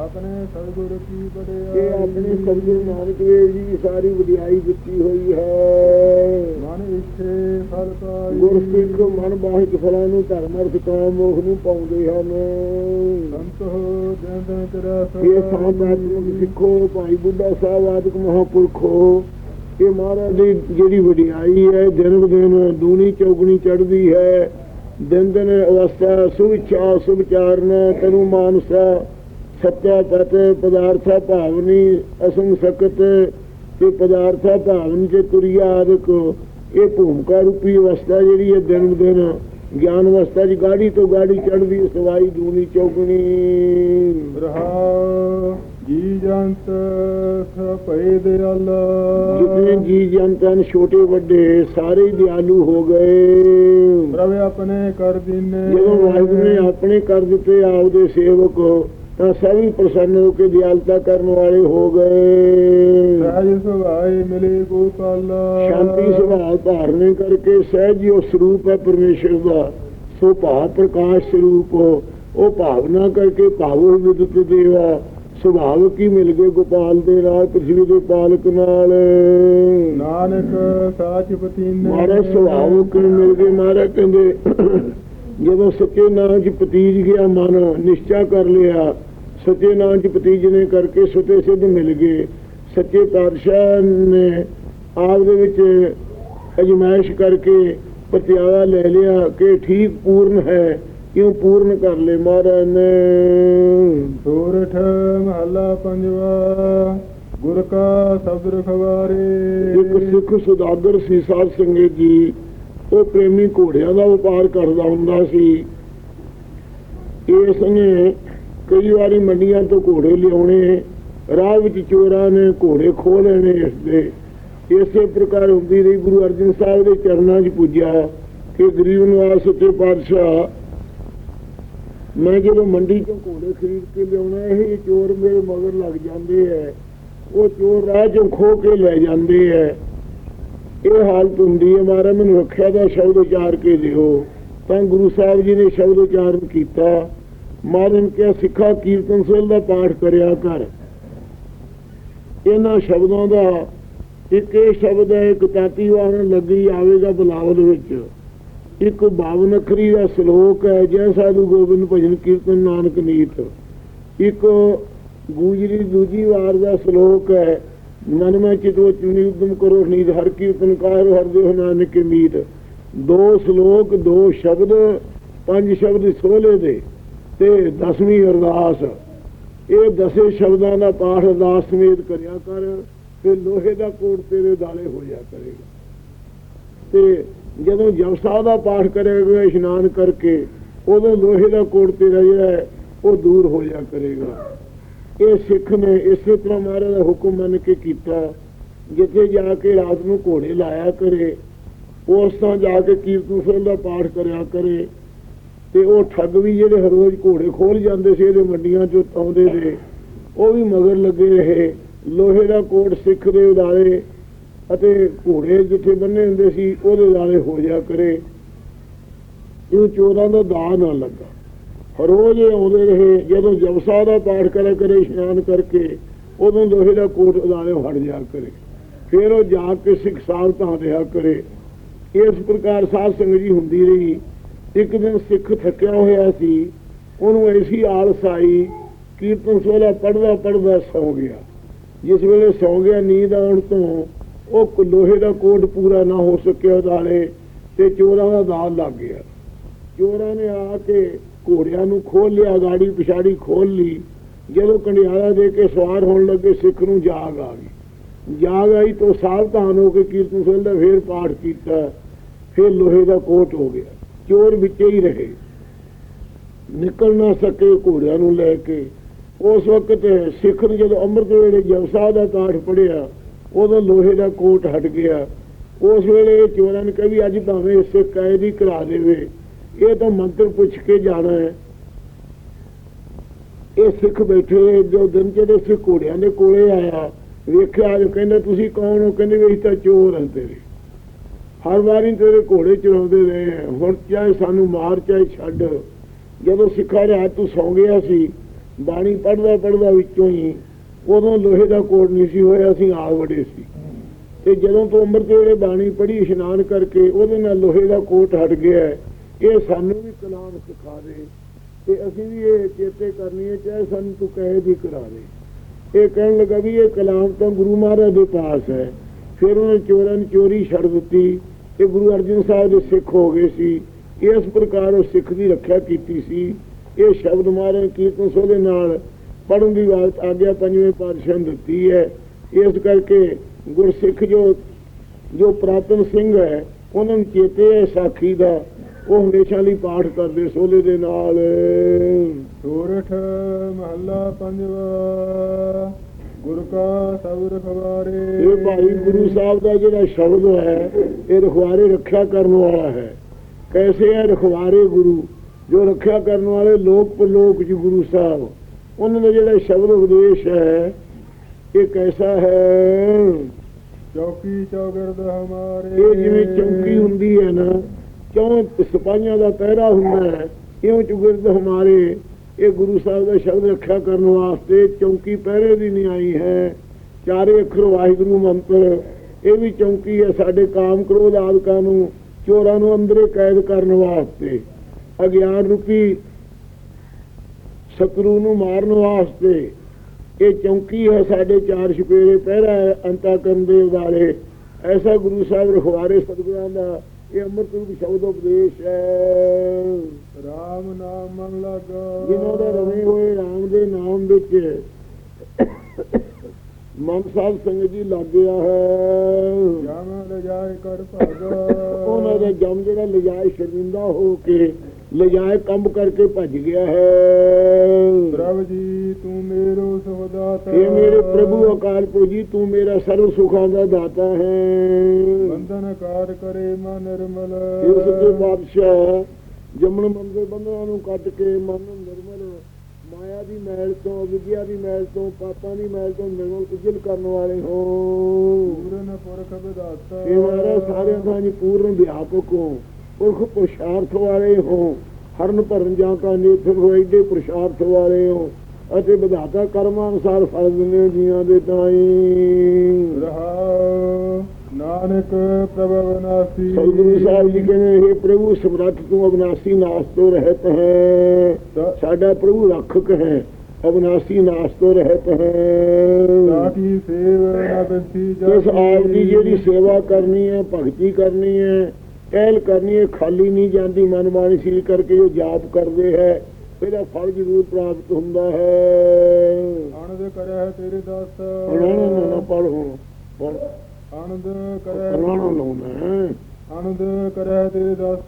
ਆਪਣੇ ਸਤਿਗੁਰ ਕੀ ਬੜਿਆ ਇਹ ਆਪਣੇ ਸਤਿਗੁਰੂ ਨਾਨਕ ਦੇਵ ਜੀ ਦੀ ਸਾਰੀ ਵਡਿਆਈ ਦਿੱਤੀ ਹੋਈ ਹੈ। ਮਨ ਇੱਛੇ ਫਲ ਪਾਈ। ਗੁਰਸਿੱਖ ਮਨ ਬਾਹਿਕ ਫਲਾਂ ਨੂੰ ਧਰਮ ਅਰਥ ਕਾਮ ਮੋਹ ਨੂੰ ਪਾਉਂਦੇ ਹਨ। ਸੰਤ ਹੋ ਦਿਨ ਤੇਰਾ ਇਹ ਸੰਤ ਆਤਮਿਕ ਸਿੱਖੋ ਭਾਈ ਬੁੱਢਾ ਸਾਹਿਬ ਆਦਿਕ ਮਹਾਪੁਰਖੋ ਇਹ ਮਹਾਰਾਜ ਦੀ ਜਿਹੜੀ ਵਡਿਆਈ ਹੈ ਦਿਨ ਦਿਨ ਦੂਣੀ ਚੌਗਣੀ ਚੜ੍ਹਦੀ ਹੈ, ਦਿਨ ਦਿਨ ਅਵਸਥਾ ਸੁਵਿਚਾ ਸੁਵਿਚਾਰਨ, ਤਨੂ ਮਾਨਸਾ ਸੱਚਾ ਪਤ ਪਦਾਰਥਾ ਭਾਵਨੀ ਅਸੰਗ ਸਕਤ ਤੇ ਪਦਾਰਥਾ ਭਾਵਨ ਚ ਤੁਰਿਆ ਆਦਿਕ। ਇਹ ਭੂਮਿਕਾ ਰੂਪੀ ਅਵਸਥਾ ਜਿਹੜੀ ਹੈ, ਦਿਨ ਦਿਨ ਗਿਆਨ ਅਵਸਥਾ ਦੀ ਗਾੜੀ ਤੋਂ ਗਾੜੀ ਚੜ੍ਹਦੀ ਸਵਾਈ ਦੂਣੀ ਚੌਗਣੀ। ਰਹਾ ਜੀ ਜੰਤ ਸਪੇ ਦਿਆਲ ਜਿਤਨੇ ਜੀ ਜਨਤਨ ਛੋਟੇ ਵੱਡੇ ਸਾਰੇ ਦਿਆਲੂ ਹੋ ਗਏ। ਪ੍ਰਭ ਆਪਣੇ ਕਰ ਦੀਨੇ। ਜਦੋਂ ਵਾਹਿਗੁਰੂ ਨੇ ਆਪਣੇ ਕਰ ਦਿੱਤੇ ਆਪਦੇ ਸੇਵਕ ਤਾਂ ਸਭੀ ਪ੍ਰਸੰਨ ਹੋ ਕੇ ਦਿਆਲਤਾ ਕਰਨ ਵਾਲੇ ਹੋ ਗਏ। ਸਹਿਜ ਸੁਭਾਏ ਮਿਲੇ ਗੋਪਾਲ। ਸ਼ਾਂਤੀ ਸੁਭਾਅ ਧਾਰਨੇ ਕਰਕੇ ਸਹਿਜ ਹੀ ਉਹ ਸਰੂਪ ਹੈ ਪਰਮੇਸ਼ਰ ਦਾ। ਸੋ ਭਾਵ ਪ੍ਰਕਾਸ਼ ਸਰੂਪ ਉਹ ਭਾਵਨਾ ਕਰਕੇ ਭਾਵੋ ਵਿਦਤ ਦੇਵਾ। ਸੁਭਾਵਕ ਹੀ ਮਿਲ ਗਏ ਗੋਪਾਲ ਦੇ ਨਾਲ ਪ੍ਰਥਵੀ ਦੇ ਪਾਲਕ ਨਾਲ? ਨਾਨਕ ਸਾਚ ਪਤੀਨੇ ਮਹਾਰਾਜ ਸੁਭਾਵਕ ਨੂੰ ਮਿਲ ਗਏ? ਮਹਾਰਾਜ ਕਹਿੰਦੇ ਜਦੋਂ ਸੱਚੇ ਨਾਮ 'ਚ ਪਤੀਜ ਗਿਆ ਮਨ ਨਿਸ਼ਚਾ ਕਰ ਲਿਆ। ਸੱਚੇ ਨਾਮ 'ਚ ਪਤੀਜਨੇ ਕਰਕੇ ਸੁਤੇ ਸਿੱਧ ਮਿਲ ਗਏ। ਸੱਚੇ ਪਾਤਸ਼ਾਹ ਨੇ ਆਪ ਦੇ ਵਿੱਚ ਅਜਮਾਇਸ਼ ਕਰਕੇ ਪਤਿਆਵਾ ਲੈ ਲਿਆ ਕਿ ਠੀਕ ਪੂਰਨ ਹੈ। ਕਿਉਂ ਪੂਰਨ ਕਰ ਲੈ ਮਹਾਰਾਜ ਨੇ? ਸੂਰਠ ਮਹੱਲਾ ਪੰਜਵਾ ਗੁਰ ਕਾ ਸ਼ਬਦ ਰਖਵਾਰੇ। ਇੱਕ ਸਿੱਖ ਸੁਦਾਗਰ ਸੀ ਸਾਧ ਸੰਗਤ ਜੀ ਉਹ ਪ੍ਰੇਮੀ ਘੋੜਿਆਂ ਦਾ ਵਪਾਰ ਕਰਦਾ ਹੁੰਦਾ ਸੀ। ਇਸ ਨੇ ਕਈ ਵਾਰੀ ਮੰਡੀਆਂ ਤੋਂ ਘੋੜੇ ਲਿਆਉਣੇ ਰਾਹ ਵਿੱਚ ਚੋਰਾਂ ਨੇ ਘੋੜੇ ਖੋਹ ਲੈਣੇ ਇਸ ਦੇ ਇਸੇ ਪ੍ਰਕਾਰ ਹੁੰਦੀ ਰਹੀ ਗੁਰੂ ਅਰਜਨ ਸਾਹਿਬ ਦੇ ਚਰਨਾਂ 'ਚ ਪੁੱਜਿਆ ਕਿ ਗਰੀਬ ਨਿਵਾਸ ਸੱਚੇ ਪਾਤਸ਼ਾਹ ਮੈਂ ਜਦੋਂ ਮੰਡੀ ਚੋਂ ਘੋੜੇ ਖਰੀਦ ਕੇ ਲਿਆਉਣਾ, ਇਹ ਚੋਰ ਮੇਰੇ ਮਗਰ ਲੱਗ ਜਾਂਦੇ ਐ। ਉਹ ਚੋਰ ਰਾਹ ਚੋਂ ਖੋ ਕੇ ਲੈ ਜਾਂਦੇ ਐ। ਇਹ ਹਾਲਤ ਹੁੰਦੀ ਹੈ ਮਾਰਾ ਮੈਨੂੰ ਰੱਖਿਆ ਦਾ ਸ਼ਬਦ ਉਚਾਰ ਕੇ ਦਿਓ। ਤਾਂ ਗੁਰੂ ਸਾਹਿਬ ਜੀ ਨੇ ਸ਼ਬਦ ਉਚਾਰਨ ਕੀਤਾ। ਮਾਰਨ ਕਿਹਾ, ਸਿੱਖਾ ਕੀਰਤਨ ਸੋਲ ਦਾ ਪਾਠ ਕਰਿਆ ਕਰ। ਇਹਨਾਂ ਸ਼ਬਦਾਂ ਦਾ ਇੱਕ ਇਹ ਸ਼ਬਦ ਹੈ ਇੱਕ ਤਾਤੀ ਵਾਰਨ ਲੱਗੀ ਆਵੇਗਾ ਬਲਾਵਲ ਵਿੱਚ। ਇੱਕ ਬਾਵਨ ਅੱਖਰੀ ਦਾ ਸ਼ਲੋਕ ਹੈ, ਜੈ ਸਾਧੂ ਗੋਬਿੰਦ ਭਜਨ ਕੀਰਤਨ ਨਾਨਕ ਨੀਤ। ਇੱਕ ਗੂਜਰੀ ਦੂਜੀ ਵਾਰ ਦਾ ਸ਼ਲੋਕ ਹੈ, ਮਨ ਮੈਂ ਚਿਤੋ ਚੁਣੀ ਉਦਮ ਕਰੋ ਨੀਤ ਹਰ ਕੀਰਤਨ ਕਾਰ ਹਰ ਦੇਹ ਨਾਨਕ ਕੀ ਦੋ ਸ਼ਲੋਕ, ਦੋ ਸ਼ਬਦ, ਪੰਜ ਸ਼ਬਦ ਸੋਲੇ ਦੇ ਤੇ ਦਸਵੀਂ ਅਰਦਾਸ। ਇਹ ਦਸੇ ਸ਼ਬਦਾਂ ਦਾ ਪਾਠ ਅਰਦਾਸ ਸਮੇਤ ਕਰਿਆ ਕਰ, ਤੇ ਲੋਹੇ ਦਾ ਕੋਟ ਤੇਰੇ ਦਾਲੇ ਹੋ ਜਾ ਕਰੇਗਾ। ਤੇ ਜਦੋਂ ਜਪਸਾ ਦਾ ਪਾਠ ਕਰੇਗਾ ਇਸ਼ਨਾਨ ਕਰਕੇ, ਉਦੋਂ ਲੋਹੇ ਦਾ ਕੋਟ ਤੇਰਾ ਜਿਹੜਾ ਉਹ ਦੂਰ ਹੋ ਜਾ ਕਰੇਗਾ। ਇਹ ਸਿੱਖ ਨੇ ਇਸੇ ਤਰ੍ਹਾਂ ਮਹਾਰਾਜ ਦਾ ਹੁਕਮ ਮੰਨ ਕੇ ਕੀਤਾ। ਜਿੱਥੇ ਜਾ ਕੇ ਰਾਤ ਨੂੰ ਘੋੜੇ ਲਾਇਆ ਕਰੇ, ਉਸ ਤੋਂ ਜਾ ਕੇ ਕੀਰਤਨ ਸਾਹਿਬ ਦਾ ਪਾਠ ਕਰਿਆ ਕਰੇ, ਤੇ ਉਹ ਠੱਗ ਵੀ ਜਿਹੜੇ ਹਰ ਰੋਜ਼ ਘੋੜੇ ਖੋਲ ਜਾਂਦੇ ਸੀ, ਇਹਦੇ ਮੰਡੀਆਂ ਚੋਂ ਆਉਂਦੇ ਦੇ ਉਹ ਵੀ ਮਗਰ ਲੱਗੇ ਰਹੇ। ਲੋਹੇ ਦਾ ਕੋਟ ਸਿੱਖ ਦੇ ਉਦਾਰੇ ਅਤੇ ਘੋੜੇ ਜਿੱਥੇ ਬੰਨੇ ਹੁੰਦੇ ਸੀ, ਉਹਦੇ ਨਾਲੇ ਹੋ ਜਾ ਕਰੇ। ਇਹ ਚੋਰਾਂ ਦਾ ਦਾ ਨਾ ਲੱਗਾ। ਰੋਜ਼ ਆਉਂਦੇ ਰਹੇ, ਜਦੋਂ ਜਪਸਾ ਦਾ ਪਾਠ ਕਰਿਆ ਕਰੇ, ਇਸ਼ਨਾਨ ਕਰਕੇ, ਉਦੋਂ ਲੋਹੇ ਦਾ ਕੋਟ ਉਦਾਰੇ ਹਟ ਜਾ ਕਰੇ। ਫਿਰ ਉਹ ਜਾ ਕੇ ਸਿੱਖ ਸਾਹਿਬ ਤਾਂ ਰਿਹਾ ਕਰੇ। ਇਸ ਪ੍ਰਕਾਰ ਸਾਧ ਸੰਗਤ ਜੀ ਹੁੰਦੀ ਰਹੀ। ਇੱਕ ਦਿਨ ਸਿੱਖ ਥੱਕਿਆ ਹੋਇਆ ਸੀ। ਉਹਨੂੰ ਐਸੀ ਆਲਸ ਆਈ, ਕੀਰਤਨ ਸੋਲਾ ਪੜਦਾ ਪੜਦਾ ਸੌ ਗਿਆ। ਜਿਸ ਵੇਲੇ ਸੌ ਗਿਆ, ਨੀਂਦ ਆਉਣ ਤੋਂ ਉਹ ਲੋਹੇ ਦਾ ਕੋਟ ਪੂਰਾ ਨਾ ਹੋ ਸਕਿਆ ਉਹਦਾਲੇ ਤੇ ਚੋਰਾਂ ਦਾ ਦਾਲ ਲੱਗ ਗਿਆ। ਚੋਰਾਂ ਨੇ ਆ ਕੇ ਘੋੜਿਆਂ ਨੂੰ ਖੋਲ ਲਿਆ, ਗਾੜੀ ਪਿਛਾੜੀ ਖੋਲ ਲਈ। ਜਦੋਂ ਕੰਡਿਆਲਾ ਦੇ ਕੇ ਸਵਾਰ ਹੋਣ ਲੱਗੇ, ਸਿੱਖ ਨੂੰ ਜਾਗ ਆ ਗਈ। ਜਾਗ ਆਈ ਤੋਂ ਸਾਵਧਾਨ ਹੋ ਕੇ ਕੀਰਤਨ ਸੁਣਦਾ ਫੇਰ ਪਾਠ ਕੀਤਾ, ਫੇਰ ਲੋਹੇ ਦਾ ਕੋਟ ਹੋ ਗਿਆ। ਚੋਰ ਵਿੱਚੇ ਹੀ ਰਹੇ। ਨਿਕਲ ਨਾ ਸਕੇ ਘੋੜਿਆਂ ਨੂੰ ਲੈ ਕੇ। ਉਸ ਵਕਤ ਸਿੱਖ ਨੇ ਜਦੋਂ ਅੰਮ੍ਰਿਤ ਵੇਲੇ ਜਪਸਾ ਦਾ ਪਾਠ ਪੜਿਆ ਉਦੋਂ ਲੋਹੇ ਦਾ ਕੋਟ ਹਟ ਗਿਆ। ਉਸ ਵੇਲੇ ਚੋਰਾਂ ਨੇ ਕਿਹਾ ਅੱਜ ਭਾਵੇਂ ਇਸੇ ਕੈਦ ਹੀ ਕਰਾ ਦੇਵੇ, ਇਹ ਤਾਂ ਮੰਤਰ ਪੁੱਛ ਕੇ ਜਾਣਾ ਹੈ। ਇਹ ਸਿੱਖ ਬੈਠੇ ਜੋ ਦਿਨ ਚੜੇ ਸੀ ਘੋੜਿਆਂ ਦੇ ਕੋਲੇ ਆਇਆ, ਵੇਖਿਆ ਜੋ ਕਹਿੰਦਾ, ਤੁਸੀਂ ਕੌਣ ਹੋ? ਕਹਿੰਦੇ ਵੀ ਅਸੀਂ ਤਾਂ ਚੋਰ ਹਾਂ ਤੇਰੇ। ਹਰ ਵਾਰੀ ਤੇਰੇ ਘੋੜੇ ਚਲਾਉਂਦੇ ਰਹੇ ਹਾਂ। ਹੁਣ ਚਾਹੇ ਸਾਨੂੰ ਮਾਰ, ਚਾਹੇ ਛੱਡ, ਜਦੋਂ ਸਿੱਖਾ ਰਿਹਾ ਤੂੰ ਸੌਂ ਗਿਆ ਸੀ, ਬਾਣੀ ਪੜਦਾ ਪੜਦਾ ਵਿੱਚੋਂ ਹੀ ਉਦੋਂ ਲੋਹੇ ਦਾ ਕੋਟ ਨਹੀਂ ਸੀ ਹੋਇਆ, ਅਸੀਂ ਆ ਵੜੇ ਸੀ। ਤੇ ਜਦੋਂ ਤੂੰ ਅੰਮ੍ਰਿਤ ਵੇਲੇ ਬਾਣੀ ਪੜ੍ਹੀ, ਇਸ਼ਨਾਨ ਕਰਕੇ ਉਹਦੇ ਨਾਲ ਲੋਹੇ ਦਾ ਕੋਟ ਹਟ ਗਿਆ ਇਹ ਸਾਨੂੰ ਵੀ ਕਲਾਮ ਸਿਖਾ ਦੇ। ਤੇ ਅਸੀਂ ਵੀ ਇਹ ਚੇਤੇ ਕਰਨੀ ਹੈ, ਚਾਹੇ ਸਾਨੂੰ ਤੂੰ ਕਹੇ ਵੀ ਕਰਾ ਦੇ। ਇਹ ਕਹਿਣ ਲੱਗਾ ਵੀ ਇਹ ਕਲਾਮ ਤਾਂ ਗੁਰੂ ਮਹਾਰਾਜ ਦੇ ਪਾਸ ਹੈ। ਫਿਰ ਉਹਨੇ ਚੋਰਾਂ ਨੇ ਚੋਰੀ ਛੱਡ ਦਿੱਤੀ ਤੇ ਗੁਰੂ ਅਰਜਨ ਸਾਹਿਬ ਦੇ ਸਿੱਖ ਹੋ ਗਏ ਸੀ। ਇਸ ਪ੍ਰਕਾਰ ਉਹ ਸਿੱਖ ਦੀ ਰੱਖਿਆ ਕੀਤੀ ਸੀ। ਇਹ ਸ਼ਬਦ ਮਹਾਰਾਜ ਕੀਰਤਨ ਸੋਹਲੇ ਨਾਲ ਪੜਨ ਦੀ ਆਗਿਆ ਪੰਜਵੇਂ ਪਾਤਸ਼ਾਹ ਨੇ ਦਿੱਤੀ ਹੈ। ਇਸ ਕਰਕੇ ਗੁਰਸਿੱਖ ਜੋ ਜੋ ਪ੍ਰਾਤਨ ਸਿੰਘ ਹੈ ਉਹਨਾਂ ਨੂੰ ਚੇਤੇ ਹੈ ਸਾਖੀ ਦਾ। ਉਹ ਹਮੇਸ਼ਾ ਲਈ ਪਾਠ ਕਰਦੇ ਸੋਲੇ ਦੇ ਨਾਲ। ਸੋਰਠ ਮਹੱਲਾ ਪੰਜਵਾ ਗੁਰ ਕਾ ਸਬਰ ਖਵਾਰੇ ਇਹ ਭਾਈ ਗੁਰੂ ਸਾਹਿਬ ਦਾ ਜਿਹੜਾ ਸ਼ਬਦ ਹੈ ਇਹ ਰਖਵਾਰੇ ਰੱਖਿਆ ਕਰਨ ਵਾਲਾ ਹੈ। ਕੈਸੇ ਹੈ ਰਖਵਾਰੇ ਗੁਰੂ? ਜੋ ਰੱਖਿਆ ਕਰਨ ਵਾਲੇ ਲੋਕ ਪਰਲੋਕ ਜੀ ਗੁਰੂ ਸਾਹਿਬ। ਉਹਨਾਂ ਦਾ ਜਿਹੜਾ ਸ਼ਬਦ ਉਪਦੇਸ਼ ਹੈ ਇਹ ਕੈਸਾ ਹੈ? ਚੌਕੀ ਚੌਗਿਰਦ ਹਮਾਰੇ। ਇਹ ਜਿਵੇਂ ਚੌਕੀ ਹੁੰਦੀ ਹੈ ਨਾ ਕਿਉਂ ਸਿਪਾਹੀਆਂ ਦਾ ਪਹਿਰਾ ਹੁੰਦਾ ਹੈ ਇਉਂ ਚੁਗਿਰਦ ਹਮਾਰੇ ਇਹ ਗੁਰੂ ਸਾਹਿਬ ਦਾ ਸ਼ਬਦ ਰੱਖਿਆ ਕਰਨ ਵਾਸਤੇ ਚੌਕੀ ਪਹਿਰੇ ਦੀ ਨਹੀਂ ਆਈ ਹੈ। ਚਾਰੇ ਅੱਖਰ ਵਾਹਿਗੁਰੂ ਮੰਤਰ ਇਹ ਵੀ ਚੌਕੀ ਹੈ ਸਾਡੇ ਕਾਮ ਕ੍ਰੋਧ ਆਦਿਕਾਂ ਨੂੰ ਚੋਰਾਂ ਨੂੰ ਅੰਦਰੇ ਕੈਦ ਕਰਨ ਵਾਸਤੇ। ਅਗਿਆਨ ਰੂਪੀ ਸ਼ਤਰੂ ਨੂੰ ਮਾਰਨ ਵਾਸਤੇ। ਇਹ ਚੌਕੀ ਹੈ ਸਾਡੇ ਚਾਰ ਛਪੇਰੇ ਪਹਿਰਾ ਹੈ ਅੰਤਾ ਕਰਨ ਦੇ ਵਾਲੇ। ਐਸਾ ਗੁਰੂ ਸਾਹਿਬ ਰਖਵਾਰੇ ਸਤਿਗੁਰਾਂ ਦਾ ਇਹ ਅੰਮ੍ਰਿਤ ਰੂਪ ਸ਼ਬਦ ਉਪਦੇਸ਼ ਹੈ। ਰਾਮ ਨਾਮ ਮਨ ਲਾਗਾ। ਜਿਨ੍ਹਾਂ ਦਾ ਰਵੇ ਹੋਏ ਰਾਮ ਦੇ ਨਾਮ ਵਿੱਚ ਮਨ ਸਾਹਿਬ ਸੰਗਤ ਜੀ ਲੱਗ ਗਿਆ ਹੈ। ਜਮ ਲਜਾਏ ਕਰ ਭਾਗਾ। ਉਹਨਾਂ ਦਾ ਜਮ ਜਿਹੜਾ ਲਿਜਾਏ ਸ਼ਰਮਿੰਦਾ ਹੋ ਕੇ ਲਿਜਾਏ ਕੰਬ ਕਰਕੇ ਭੱਜ ਗਿਆ ਹੈ। ਪ੍ਰਭ ਜੀ ਤੂੰ ਮੇਰੋ ਸੁਖਦਾਤਾ ਇਹ ਮੇਰੇ ਪ੍ਰਭੂ ਅਕਾਲ ਪੁਰਜੀ ਤੂੰ ਮੇਰਾ ਸਰਵ ਸੁਖਾਂ ਦਾ ਦਾਤਾ ਹੈ। ਬੰਧਨ ਕਾਰ ਕਰੇ ਮਨ ਨਿਰਮਲ। ਇਹ ਸੱਚੇ ਬਾਦਸ਼ਾਹ ਜਮਨ ਮਨ ਦੇ ਬੰਧਨਾਂ ਨੂੰ ਕੱਟ ਕੇ ਮਨ ਨੂੰ ਨਿਰਮਲ ਮਾਇਆ ਦੀ ਮੈਲ ਤੋਂ ਵਿਦਿਆ ਦੀ ਮੈਲ ਤੋਂ ਪਾਪਾਂ ਦੀ ਮੈਲ ਤੋਂ ਨਿਰਮਲ ਉਜਲ ਕਰਨ ਵਾਲੇ ਹੋ। ਪੂਰਨ ਪੁਰਖ ਵਿਦਾਤਾ। ਇਹ ਮਹਾਰਾਜ ਸਾਰਿਆਂ ਦਾ ਜੀ ਪੂਰਨ ਵਿਆਪਕ ਹੋ। ਪੁਰਖ ਪੁਰਸ਼ਾਰਥ ਵਾਲੇ ਹੋ। ਹਰਨ ਭਰਨ ਜਾਂ ਕਾ ਨੇਤਰ ਹੋ ਏਡੇ ਪੁਰਸ਼ਾਰਥ ਵਾਲੇ ਹੋ। ਅਤੇ ਵਿਧਾਤਾ ਕਰਮਾਂ ਅਨੁਸਾਰ ਫਲ ਦਿੰਦੇ ਹੋ ਜੀਆਂ ਦੇ ਤਾਈ। ਨਾਨਕ ਪ੍ਰਭ ਵਿਨਾਸੀ ਸਤਿਗੁਰੂ ਸਾਹਿਬ ਜੀ ਕਹਿੰਦੇ ਇਹ ਪ੍ਰਭੂ ਸਮਰੱਥ ਤੂੰ ਅਬਨਾਸੀ ਨਾਸ ਤੋਂ ਰਹਿਤ ਹੈ। ਸਾਡਾ ਪ੍ਰਭੂ ਰੱਖਕ ਹੈ ਅਬਨਾਸੀ ਨਾਸ ਤੋਂ ਰਹਿਤ ਹੈ। ਤਾਕੀ ਸੇਵ ਨਾ ਆਪ ਦੀ ਜਿਹੜੀ ਸੇਵਾ ਕਰਨੀ ਹੈ ਭਗਤੀ ਕਰਨੀ ਹੈ ਕਹਿਲ ਕਰਨੀ ਹੈ ਖਾਲੀ ਨਹੀਂ ਜਾਂਦੀ ਮਨ ਬਾਣੀ ਸੀਲ ਕਰਕੇ ਜੋ ਜਾਪ ਕਰਦੇ ਹੈ ਇਹਦਾ ਫਲ ਜ਼ਰੂਰ ਪ੍ਰਾਪਤ ਹੁੰਦਾ ਹੈ। ਆਨੰਦ ਕਰਿਆ ਤੇਰੇ ਦਾਸ। ਰਾਣਾ ਨਾ ਪੜੋ ਪੜ ਆਨੰਦ ਕਰਿਆ ਰਾਣਾ ਲਾਉਣਾ ਹੈ। ਆਨੰਦ ਕਰਿਆ ਤੇਰੇ ਦਾਸ।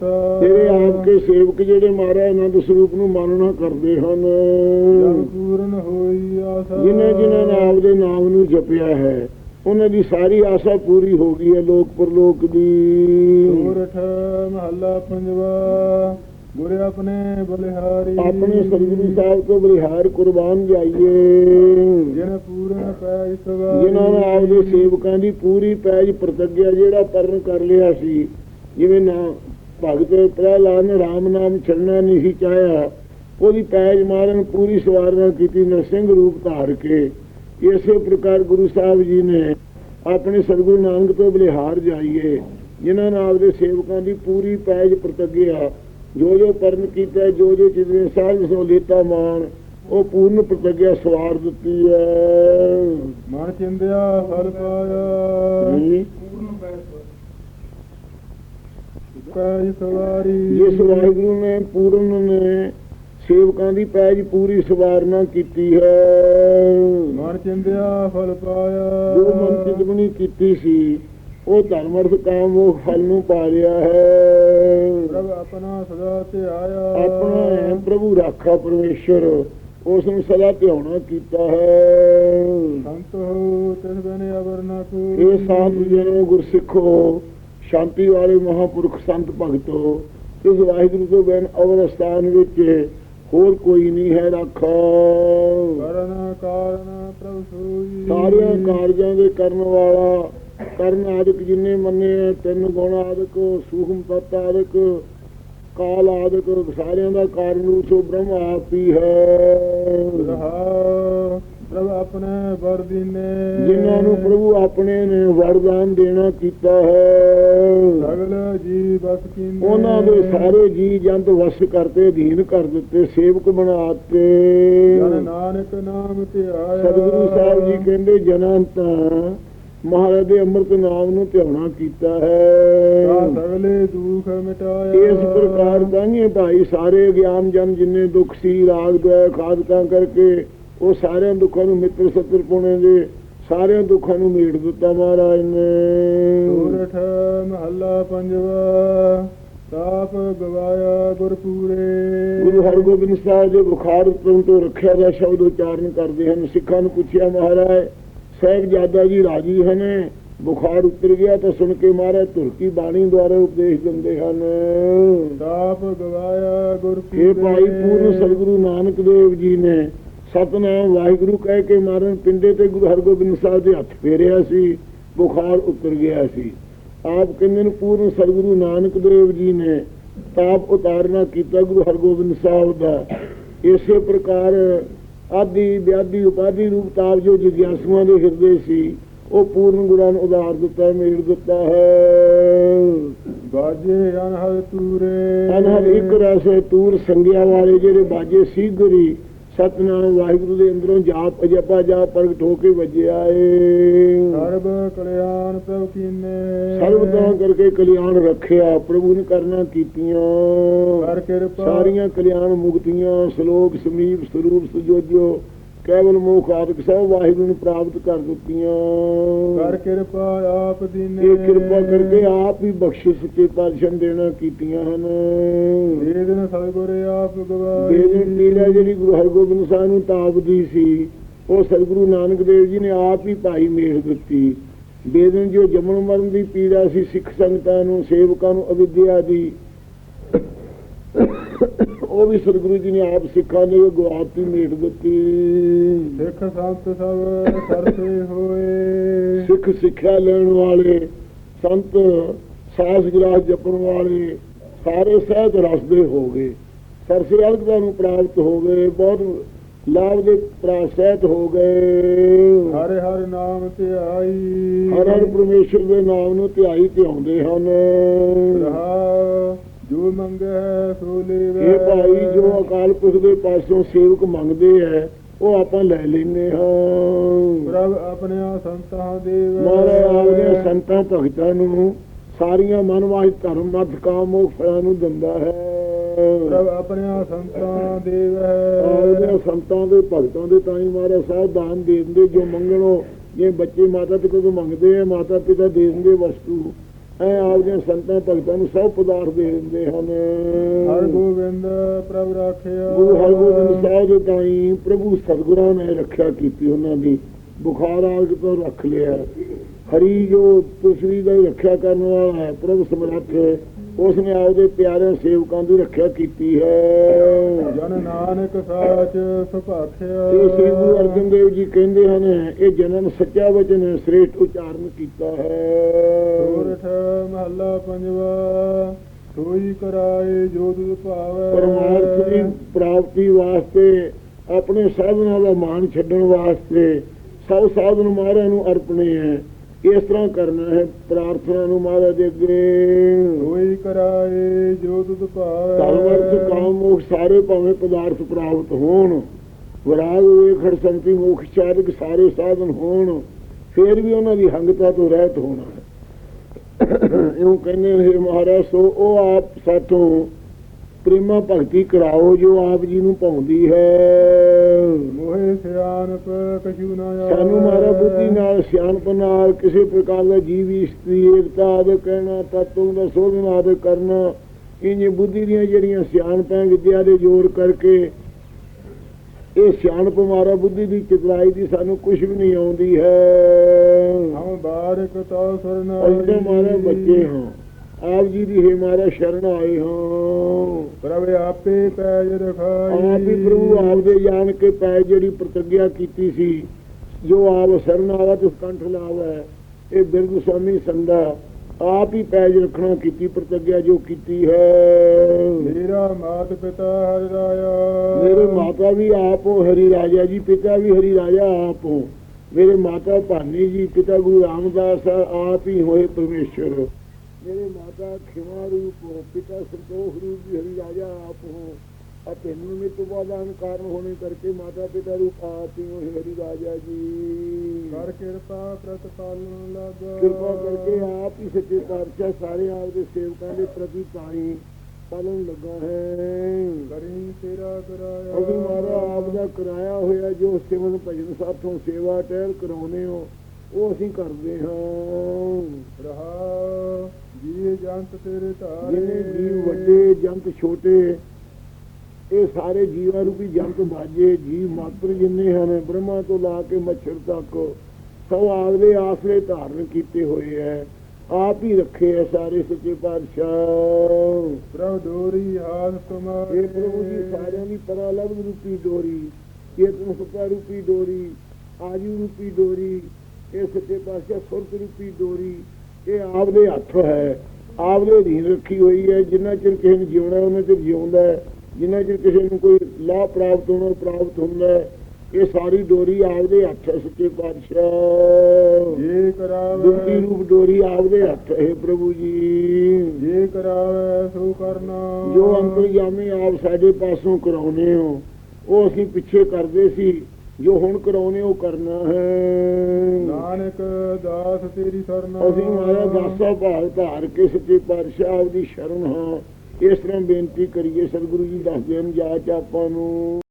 ਤੇਰੇ ਆਪ ਕੇ ਸੇਵਕ ਜਿਹੜੇ ਮਹਾਰਾਜ ਆਨੰਦ ਸਰੂਪ ਨੂੰ ਮਾਨਣਾ ਕਰਦੇ ਹਨ। ਜਨ ਪੂਰਨ ਹੋਈ ਆਸਾ। ਜਿਨ੍ਹਾਂ ਜਿਨ੍ਹਾਂ ਨੇ ਆਪ ਦੇ ਨਾਮ ਨੂੰ ਜਪਿਆ ਹੈ। ਉਹਨਾਂ ਦੀ ਸਾਰੀ ਆਸਾ ਪੂਰੀ ਹੋ ਗਈ ਹੈ ਲੋਕ ਪਰਲੋਕ ਦੀ। ਸੋਰਠ ਮਹੱਲਾ ਪੰਜਵਾ ਗੁਰ ਆਪਣੇ ਬਲਿਹਾਰੀ। ਆਪਣੇ ਸਤਿਗੁਰੂ ਸਾਹਿਬ ਤੋਂ ਬਲਿਹਾਰ ਕੁਰਬਾਨ ਜਾਈਏ। ਜਿਨ ਪੂਰਨ ਪੈ ਸਵਾਰੀ। ਜਿਨ੍ਹਾਂ ਨੇ ਆਪਦੇ ਸੇਵਕਾਂ ਦੀ ਪੂਰੀ ਪੈਜ ਪ੍ਰਤੱਗਿਆ ਜਿਹੜਾ ਪਰਨ ਕਰ ਲਿਆ ਸੀ ਜਿਵੇਂ ਨਾ ਭਗਤ ਪ੍ਰਹਲਾਦ ਨੇ ਰਾਮ ਨਾਮ ਛੱਡਣਾ ਨਹੀਂ ਚਾਹਿਆ ਉਹਦੀ ਪੈਜ ਮਾਰਨ ਪੂਰੀ ਸਵਾਰਨਾ ਕੀਤੀ ਨਰਸਿੰਘ ਰੂਪ ਧਾਰ ਕੇ। ਇਸੇ ਪ੍ਰਕਾਰ ਗੁਰੂ ਸਾਹਿਬ ਜੀ ਨੇ ਆਪਣੇ ਸਤਿਗੁਰੂ ਨਾਨਕ ਤੋਂ ਬਲਿਹਾਰ ਜਾਈਏ ਜਿਨ੍ਹਾਂ ਨੇ ਆਪਦੇ ਸੇਵਕਾਂ ਦੀ ਪੂਰੀ ਪੈਜ ਪ੍ਰਤੱਗਿਆ ਜੋ ਜੋ ਪਰਨ ਕੀਤਾ ਜੋ ਜੋ ਚਿਤਵੇਂ ਸਾਧ ਸੋ ਲੇਤਾ ਮਾਨ ਉਹ ਪੂਰਨ ਪ੍ਰਤੱਗਿਆ ਸਵਾਰ ਦਿੱਤੀ ਹੈ। ਮਨ ਚਿੰਦਿਆ ਫਲ ਪਾਇਆ। ਸਵਾਰੀ। ਜਿਸ ਵਾਹਿਗੁਰੂ ਨੇ ਪੂਰਨ ਨੇ ਸੇਵਕਾਂ ਦੀ ਪੈਜ ਪੂਰੀ ਸਵਾਰਨਾ ਕੀਤੀ ਹੈ। ਮਨ ਚਿੰਦਿਆ ਫਲ ਪਾਇਆ। ਜੋ ਮਨ ਚਿੰਤਵਣੀ ਕੀਤੀ ਸੀ ਉਹ ਧਰਮ ਅਰਥ ਕਾਮ ਉਹ ਫਲ ਨੂੰ ਪਾ ਰਿਹਾ ਹੈ। ਪ੍ਰਭ ਆਪਣਾ ਸਦਾ ਧਿਆਇਆ। ਆਪਣਾ ਹੈ ਪ੍ਰਭੂ ਰਾਖਾ ਪਰਮੇਸ਼ਰ ਉਸ ਨੂੰ ਸਦਾ ਧਿਆਉਣਾ ਕੀਤਾ ਹੈ। ਸੰਤ ਹੋ ਤਿਸ ਬਿਨ ਅਵਰ ਨਾ ਕੋ ਇਹ ਸਾਧੂ ਜਨੋ ਗੁਰਸਿੱਖੋ ਸ਼ਾਂਤੀ ਵਾਲੇ ਮਹਾਪੁਰਖ ਸੰਤ ਭਗਤੋ ਇਸ ਵਾਹਿਗੁਰੂ ਤੋਂ ਬਿਨ ਅਵਰ ਸਥਾਨ ਵਿੱਚ ਹੋਰ ਕੋਈ ਨਹੀਂ ਹੈ ਰਾਖਾ। ਕਰਨ ਕਾਰਨ ਪ੍ਰਭ ਸੋਈ ਸਾਰਿਆਂ ਕਾਰਜਾਂ ਦੇ ਕਰਨ ਵਾਲਾ ਕਰਨ ਆਦਿਕ ਜਿੰਨੇ ਮੰਨੇ ਆ ਤਿੰਨ ਗੁਣ ਆਦਿਕ ਸੂਖਮ ਤਤ ਆਦਿਕ ਕਾਲ ਆਦਿਕ ਸਾਰਿਆਂ ਦਾ ਕਾਰਨ ਰੂਪ ਸੋ ਬ੍ਰਹਮ ਆਪ ਹੀ ਹੈ। ਰਹਾ ਪ੍ਰਭ ਆਪਣੇ ਜਿਨ੍ਹਾਂ ਨੂੰ ਪ੍ਰਭੂ ਆਪਣੇ ਨੇ ਵਰਦਾਨ ਦੇਣਾ ਕੀਤਾ ਹੈ। ਸਗਲ ਜੀ ਬਸ ਕੀਨੇ। ਉਹਨਾਂ ਦੇ ਸਾਰੇ ਜੀ ਜੰਤ ਵਸ ਕਰਤੇ ਅਧੀਨ ਕਰ ਦਿੱਤੇ ਸੇਵਕ ਬਣਾਤੇ ਜਨ ਨਾਨਕ ਨਾਮ ਧਿਆਇਆ। ਸਤਿਗੁਰੂ ਸਾਹਿਬ ਜੀ ਕਹਿੰਦੇ ਜਨਾਂ ਤਾਂ ਮਹਾਰਾਜ ਦੇ ਅੰਮ੍ਰਿਤ ਨਾਮ ਨੂੰ ਧਿਆਉਣਾ ਕੀਤਾ ਤਾ ਹੈ ਸਗਲੇ ਦੁਖ ਮਿਟਾਇਆ। ਇਸ ਪ੍ਰਕਾਰ ਦਾਨੀਏ ਭਾਈ ਸਾਰੇ ਗਿਆਨ ਜਨ ਜਿੰਨੇ ਦੁੱਖ ਸੀ ਰਾਗ ਦੁਆਇ ਖਾਦਕਾਂ ਕਰਕੇ ਉਹ ਸਾਰਿਆਂ ਦੁੱਖਾਂ ਨੂੰ ਮਿੱਤਰ ਸੱਤਰ ਪੁਣੇ ਦੇ ਸਾਰਿਆਂ ਦੁੱਖਾਂ ਨੂੰ ਮੇੜ ਦਿੱਤਾ ਮਹਾਰਾਜ ਨੇ। ਸੂਰਠ ਮਹੱਲਾ ਪੰਜਵਾ ਤਾਪ ਗਵਾਇਆ ਗੁਰਪੂਰੇ। ਗੁਰੂ ਹਰਗੋਬਿੰਦ ਸਾਹਿਬ ਦੇ ਬੁਖਾਰ ਉਤਰਨ ਤੋਂ ਰੱਖਿਆ ਦਾ ਸ਼ਬਦ ਉਚਾਰਨ ਕਰਦੇ ਹਨ। ਸਿੱਖਾਂ ਨੂੰ ਪੁੱਛਿਆ ਮਹਾਰਾਜ ਸਾਹਿਬਜ਼ਾਦਾ ਜੀ ਰਾਜੀ ਹਨ? ਬੁਖਾਰ ਉਤਰ ਗਿਆ ਤਾਂ ਸੁਣ ਕੇ ਮਹਾਰਾਜ ਤੁਰਕੀ ਬਾਣੀ ਦੁਆਰਾ ਉਪਦੇਸ਼ ਦਿੰਦੇ ਹਨ। ਤਾਪ ਗਵਾਇਆ ਗੁਰਪੂਰੇ। ਇਹ ਭਾਈ ਪੂਰਨ ਸਤਿਗੁਰੂ ਨਾਨਕ ਦੇਵ ਜੀ ਨੇ ਸਤਨਾਮ ਵਾਹਿਗੁਰੂ ਕਹਿ ਕੇ ਮਾਰਨ ਪਿੰਡੇ ਤੇ ਗੁਰੂ ਹਰਗੋਬਿੰਦ ਸਾਹਿਬ ਦੇ ਹੱਥ ਫੇਰਿਆ ਸੀ ਬੁਖਾਰ ਉਤਰ ਗਿਆ ਸੀ। ਆਪ ਕਹਿੰਦੇ ਨੇ ਪੂਰਨ ਸਤਿਗੁਰੂ ਨਾਨਕ ਦੇਵ ਜੀ ਨੇ ਤਾਪ ਉਤਾਰਨਾ ਕੀਤਾ ਗੁਰੂ ਹਰਗੋਬਿੰਦ ਸਾਹਿਬ ਦਾ। ਇਸੇ ਪ੍ਰਕਾਰ ਆਦੀ ਵਿਆਦੀ ਉਪਾਦੀ ਰੂਪ ਤਾਪ ਜੋ ਜਿਗਿਆਸੂਆਂ ਦੇ ਹਿਰਦੇ ਸੀ ਉਹ ਪੂਰਨ ਗੁਰਾਂ ਨੂੰ ਉਦਾਰ ਦਿੱਤਾ ਮੇੜ ਦਿੱਤਾ ਹੈ। ਬਾਜੇ ਅਨਹਦ ਤੂਰੇ। ਅਨਹਰ ਇੱਕ ਰਸੇ ਤੂਰ ਸੰਗਿਆ ਵਾਲੇ ਜਿਹੜੇ ਬਾਜੇ ਸੀਗਰੀ ਸਤਨਾਮ ਵਾਹਿਗੁਰੂ ਦੇ ਅੰਦਰੋਂ ਜਾਪ ਅਜਪਾ ਜਾ ਪ੍ਰਗਟ ਹੋ ਕੇ ਵੱਜਿਆ ਏ ਸਰਬ ਕਲਿਆਣ ਪ੍ਰਭ ਕੀਨੇ ਸਰਬ ਤਰ੍ਹਾਂ ਕਰਕੇ ਕਲਿਆਣ ਰੱਖਿਆ ਪ੍ਰਭੂ ਨੇ ਕਰਨਾ ਕੀਤੀਆਂ। ਕਰ ਕਿਰਪਾ। ਸਾਰੀਆਂ ਕਲਿਆਣ ਮੁਕਤੀਆਂ ਸ਼ਲੋਕ ਸਮੀਪ ਸਰੂਪ ਸੁਜੋਜੋ। ਕੇਵਲ ਮੋਖ ਆਦਿਕ ਸਭ ਵਾਹਿਗੁਰੂ ਨੂੰ ਪ੍ਰਾਪਤ ਕਰ ਦਿੱਤੀਆਂ। ਕਰ ਕਿਰਪਾ ਆਪ ਦੀਨੇ ਇਹ ਕਿਰਪਾ ਕਰਕੇ ਆਪ ਹੀ ਬਖਸ਼ਿਸ਼ ਤੇ ਪਾਤਸ਼ਾਹ ਦੇਣਾ ਕੀਤੀਆਂ ਹਨ। ਦੇ ਦਿਨ ਸਤਿਗੁਰ ਆਪ ਗਵਾਈ ਬੇਦਨ ਲੀਲਾ ਜਿਹੜੀ ਗੁਰੂ ਹਰਗੋਬਿੰਦ ਸਾਹਿਬ ਨੂੰ ਤਾਪਦੀ ਸੀ ਉਹ ਸਤਿਗੁਰੂ ਨਾਨਕ ਦੇਵ ਜੀ ਨੇ ਆਪ ਹੀ ਭਾਈ ਮੇਰ ਦਿੱਤੀ। ਬੇਦਨ ਜੋ ਜਮਨ ਮਰਨ ਦੀ ਪੀੜਾ ਸੀ ਸਿੱਖ ਸੰਗਤਾਂ ਨੂੰ ਸੇਵਕਾਂ ਨੂੰ ਅਵਿਦਿਆ ਦੀ ਉਹ ਵੀ ਸਤਿਗੁਰੂ ਜੀ ਨੇ ਆਪ ਸਿੱਖਾਂ ਨੇ ਗਵਾਤੀ ਮੇਟ ਦਿੱਤੀ। ਸਿੱਖ ਸੰਤ ਸਭ ਸਰਸੇ ਹੋਏ। ਸਿੱਖ ਸਿੱਖਿਆ ਲੈਣ ਵਾਲੇ ਸੰਤ ਸਾਸ ਗਲਾਸ ਜਪਣ ਵਾਲੇ ਸਾਰੇ ਸਹਿਜ ਰਸਦੇ ਹੋ ਗਏ। ਸਰਸੇ ਅਲਗਤਾ ਨੂੰ ਪ੍ਰਾਪਤ ਹੋ ਗਏ ਬਹੁਤ ਲਾਭ ਦੇ ਪ੍ਰਾਸਹਿਤ ਹੋ ਗਏ। ਹਰਿ ਹਰਿ ਨਾਮ ਧਿਆਈ। ਹਰ ਹਰ ਪਰਮੇਸ਼ਰ ਦੇ ਨਾਮ ਨੂੰ ਧਿਆਈ ਧਿਆਉਂਦੇ ਹਨ। ਰਹਾ ਜੋ ਮੰਗੈ ਸੋ ਲੇਵੈ। ਇਹ ਭਾਈ ਜੋ ਅਕਾਲ ਪੁਰਖ ਦੇ ਪਾਸੋਂ ਸੇਵਕ ਮੰਗਦੇ ਐ ਉਹ ਆਪਾਂ ਲੈ ਲੈਨੇ ਹਾਂ। ਪ੍ਰਭ ਆਪਣਿਆਂ ਸੰਤਾਂ ਦੇਵ ਮਹਾਰਾਜ ਆਪਦੇ ਸੰਤਾਂ ਭਗਤਾਂ ਨੂੰ ਸਾਰੀਆਂ ਮਨਵਾਹਿਤ ਧਰਮ ਮਤ ਕਾਮ ਫਲਾਂ ਨੂੰ ਦਿੰਦਾ ਹੈ। ਪ੍ਰਭ ਆਪਣਿਆਂ ਸੰਤਾਂ ਦੇਵ ਆਪਦੇ ਸੰਤਾਂ ਦੇ ਭਗਤਾਂ ਦੇ ਤਾਂ ਹੀ ਮਹਾਰਾਜ ਸਾਹਿਬ ਦਾਨ ਦੇ ਦਿੰਦੇ ਜੋ ਮੰਗਣੋ ਜੇ ਬੱਚੇ ਮਾਤਾ ਪਿਤਾ ਤੋਂ ਮੰਗਦੇ ਆ ਮਾਤਾ ਪਿਤਾ ਦੇ ਦਿੰਦੇ ਵਸਤੂ। ਐ ਆਪਦੇ ਸੰਤਾਂ ਭਗਤਾਂ ਨੂੰ ਸਭ ਪਦਾਰਥ ਦੇ ਦਿੰਦੇ ਹਨ। ਹਰ ਗੋਬਿੰਦ ਪ੍ਰਭ ਰਾਖਿਆ। ਗੁਰੂ ਹਰਗੋਬਿੰਦ ਸਾਹਿਬ ਦੇ ਤਾਈ ਪ੍ਰਭੂ ਸਤਿਗੁਰਾਂ ਨੇ ਰੱਖਿਆ ਕੀਤੀ ਉਹਨਾਂ ਦੀ। ਬੁਖਾਰ ਆਗ ਤੋਂ ਰੱਖ ਲਿਆ। ਹਰੀ ਜੋ ਤੁਸਰੀ ਦਾ ਰੱਖਿਆ ਕਰਨ ਵਾਲਾ ਹੈ ਪ੍ਰਭੂ ਸਮਰੱਥ ਹੈ ਉਸ ਨੇ ਆਪਦੇ ਪਿਆਰੇ ਸੇਵਕਾਂ ਦੀ ਰੱਖਿਆ ਕੀਤੀ ਹੈ। ਜਨ ਨਾਨਕ ਸਾਚ ਸੁਭਾਖਿਆ ਇਹ ਸ੍ਰੀ ਗੁਰੂ ਅਰਜਨ ਦੇਵ ਜੀ ਕਹਿੰਦੇ ਹਨ ਇਹ ਜਨਮ ਸੱਚਾ ਵਚਨ ਸ੍ਰੇਸ਼ਟ ਉਚਾਰਨ ਕੀਤਾ ਹੈ। ਸੋਰਠ ਮਹੱਲਾ ਪੰਜਵਾ ਸੋਈ ਕਰਾਏ ਜੋ ਤੁਧ ਭਾਵੈ। ਪਰਮਾਰਥ ਦੀ ਪ੍ਰਾਪਤੀ ਵਾਸਤੇ ਆਪਣੇ ਸਾਧਨਾਂ ਦਾ ਮਾਨ ਛੱਡਣ ਵਾਸਤੇ ਸਭ ਸਾਧਨ ਮਹਾਰਾਜ ਨੂੰ ਅਰਪਣੇ ਹੈ। ਇਸ ਤਰ੍ਹਾਂ ਕਰਨਾ ਹੈ ਪ੍ਰਾਰਥਨਾ ਨੂੰ ਮਹਾਰਾਜ ਦੇ ਅੱਗੇ। ਸੋਈ ਕਰਾਏ ਜੋ ਤੁਧ ਭਾਵੈ ਧਰਮ ਅਰਥ ਕਾਮ ਮੋਖ ਸਾਰੇ ਭਾਵੇਂ ਪਦਾਰਥ ਪ੍ਰਾਪਤ ਹੋਣ। ਵਿਰਾਗ ਵੇਖੜ ਸੰਤੀ ਮੋਖ ਚਾਰਕ ਸਾਰੇ ਸਾਧਨ ਹੋਣ। ਫੇਰ ਵੀ ਉਹਨਾਂ ਦੀ ਹੰਗਤਾ ਤੋਂ ਰਹਿਤ ਹੋਣਾ ਹੈ। ਇਉਂ ਕਹਿੰਦੇ ਨੇ ਮਹਾਰਾਜ ਸੋ ਉਹ ਆਪ ਸਾਥੋਂ ਪ੍ਰੇਮਾ ਭਗਤੀ ਕਰਾਓ ਜੋ ਆਪ ਜੀ ਨੂੰ ਪਾਉਂਦੀ ਹੈ। ਮੋਹਿ ਸਿਆਣਪ ਕਛੂ ਨਾ ਆਵੈ ਸਾਨੂੰ ਮਾਰਾ ਬੁੱਧੀ ਨਾਲ ਸਿਆਣਪ ਨਾਲ ਕਿਸੇ ਪ੍ਰਕਾਰ ਦਾ ਜੀਵ ਇਸਤਰੀ ਏਕਤਾ ਆਦਿ ਕਹਿਣਾ ਤਤਵ ਦਾ ਸੋਧਨ ਆਦਿ ਕਰਨਾ ਇੰਜ ਬੁੱਧੀ ਦੀਆਂ ਜਿਹੜੀਆਂ ਸਿਆਣਪਾਂ ਵਿਦਿਆ ਦੇ ਜੋਰ ਕਰਕੇ ਇਹ ਸਿਆਣਪ ਮਾਰਾ ਬੁੱਧੀ ਦੀ ਚਤੁਰਾਈ ਦੀ ਸਾਨੂੰ ਕੁਝ ਵੀ ਨਹੀਂ ਆਉਂਦੀ ਹੈ। ਹਮ ਬਾਰਿਕ ਤੋ ਸਰਨਾ ਅਸੀਂ ਮਾਰੇ ਬੱਚੇ ਹਾਂ। ਆਪ ਜੀ ਦੀ ਹੈ ਮਾਰਾ ਸ਼ਰਨ ਆਏ ਹਾਂ। ਪ੍ਰਭ ਆਪੇ ਪੈਜ ਰਖਾਈ। ਆਪ ਹੀ ਪ੍ਰਭੂ ਆਪ ਦੇ ਜਾਣ ਕੇ ਪੈ ਜਿਹੜੀ ਪ੍ਰਤਿਗਿਆ ਕੀਤੀ ਸੀ ਜੋ ਆਪ ਸ਼ਰਨ ਆਵਾ ਤੇ ਕੰਠ ਲਾਵਾ ਇਹ ਬਿਰਧ ਸੁਆਮੀ ਸੰਦਾ ਆਪ ਹੀ ਪੈਜ ਰੱਖਣਾ ਕੀਤੀ ਪ੍ਰਤਿਗਿਆ ਜੋ ਕੀਤੀ ਹੈ। ਮੇਰਾ ਮਾਤ ਪਿਤਾ ਹਰਿ ਰਾਇਆ। ਮੇਰੇ ਮਾਤਾ ਵੀ ਆਪ ਹੋ ਹਰੀ ਰਾਜਾ ਜੀ ਪਿਤਾ ਵੀ ਹਰੀ ਰਾਜਾ ਆਪ ਹੋ। ਮੇਰੇ ਮਾਤਾ ਭਾਨੀ ਜੀ ਪਿਤਾ ਗੁਰੂ ਰਾਮਦਾਸ ਆਪ ਹੀ ਹੋਏ ਪਰਮੇਸ਼ਰ ਮੇਰੇ ਮਾਤਾ ਖਿਮਾ ਰੂਪ ਹੋ ਪਿਤਾ ਸੰਤੋਖ ਰੂਪ ਜੀ ਹਰੀ ਰਾਜਾ ਆਪ ਹੋ ਅਤੇ ਨਿਮਿਤ ਵਾਦਾਨ ਕਾਰਨ ਹੋਣੇ ਕਰਕੇ ਮਾਤਾ ਪਿਤਾ ਰੂਪ ਆਪ ਹੀ ਹਰੀ ਰਾਜਾ ਜੀ। ਕਰ ਕਿਰਪਾ ਪ੍ਰਤਪਾਲਨ ਲੱਗਾ। ਕਿਰਪਾ ਕਰਕੇ ਆਪ ਹੀ ਸੱਚੇ ਪਾਤਸ਼ਾਹ ਸਾਰੇ ਆਪ ਦੇ ਸੇਵਕਾਂ ਦੇ ਪ੍ਰਤੀ ਤਾਈ ਪਾਲਣ ਲੱਗਾ ਹੈ। ਕਰੀ ਤੇਰਾ ਕਰਾਇਆ। ਅਸੀਂ ਮਾਰਾ ਆਪ ਦਾ ਕਰਾਇਆ ਹੋਇਆ ਜੋ ਸਿਮਰਨ ਭਜਨ ਸਾਥੋਂ ਸੇਵਾ ਟਹਿਲ ਕਰਾਉਨੇ ਹੋ ਉਹ ਅਸੀਂ ਕਰਦੇ ਹਾਂ। ਰਹਾ ਜੀ ਜੰਤ ਤੇਰੇ ਧਾਰੇ। ਜਿਵੇਂ ਜੀਵ ਵੱਡੇ ਜੰਤ ਛੋਟੇ ਇਹ ਸਾਰੇ ਜੀਵਾਂ ਰੂਪੀ ਜੰਤ ਬਾਜੇ ਜੀਵ ਮਾਤਰ ਜਿੰਨੇ ਹਨ ਬ੍ਰਹਮਾ ਤੋਂ ਲਾ ਕੇ ਮੱਛਰ ਤੱਕ ਸਭ ਆਪਦੇ ਆਸਰੇ ਧਾਰਨ ਕੀਤੇ ਹੋਏ ਹੈ ਆਪ ਹੀ ਰੱਖੇ ਹੈ ਸਾਰੇ ਸੱਚੇ ਪਾਤਸ਼ਾਹ। ਪ੍ਰਭ ਡੋਰੀ ਹਾਥ ਤੁਮਾਰੇ। ਇਹ ਪ੍ਰਭੂ ਜੀ ਸਾਰਿਆਂ ਦੀ ਪਰਾਲਬ ਰੂਪੀ ਡੋਰੀ ਇਹ ਤੁਮਸਤਾ ਰੂਪੀ ਡੋਰੀ ਆਜੂ ਰੂਪੀ ਡੋਰੀ ਇਹ ਸੱਚੇ ਪਾਤਸ਼ਾਹ ਸੁਰਤ ਰੂਪੀ ਡੋਰੀ ਇਹ ਆਪ ਦੇ ਹੱਥ ਹੈ। ਆਪ ਦੇ ਅਧੀਨ ਰੱਖੀ ਹੋਈ ਹੈ। ਜਿੰਨਾ ਚਿਰ ਕਿਸੇ ਨੂੰ ਜਿਉਣਾ ਉਹਨਾਂ ਚਿਰ ਜਿਉਂਦਾ ਹੈ। ਜਿੰਨਾ ਚਿਰ ਕਿਸੇ ਨੂੰ ਕੋਈ ਲਾਭ ਪ੍ਰਾਪਤ ਹੋਣਾ ਪ੍ਰਾਪਤ ਹੁੰਦਾ ਹੈ। ਇਹ ਸਾਰੀ ਡੋਰੀ ਆਪ ਦੇ ਹੱਥ ਹੈ ਸੱਚੇ ਪਾਤਸ਼ਾਹ। ਜੇ ਦੁੱਖੀ ਕਰਾਵੇ ਰੂਪ ਡੋਰੀ ਆਪ ਦੇ ਹੱਥ ਹੈ ਪ੍ਰਭੂ ਜੀ। ਜੇ ਕਰਾਵੇ ਸੋ ਕਰਨਾ। ਜੋ ਅੰਤਰਜਾਮੀ ਆਪ ਸਾਡੇ ਪਾਸੋਂ ਕਰਾਉਨੇ ਹੋ ਉਹ ਅਸੀਂ ਪਿੱਛੇ ਕਰਦੇ ਸੀ। ਜੋ ਹੁਣ ਕਰਾਉਨੇ ਉਹ ਕਰਨਾ ਹੈ। ਨਾਨਕ ਦਾਸ ਤੇਰੀ ਸਰਨਾ। ਅਸੀਂ ਮਾਰਾ ਦਾਸਾ ਭਾਗ ਧਾਰ ਕੇ ਸੱਚੇ ਪਾਤਸ਼ਾਹ ਦੀ ਸ਼ਰਨ ਹਾਂ। ਇਸ ਤਰ੍ਹਾਂ ਬੇਨਤੀ ਕਰੀਏ ਸਤਿਗੁਰੂ ਜੀ ਦੱਸ ਦੇਣ ਜਾਚ ਆਪਾਂ ਨੂੰ।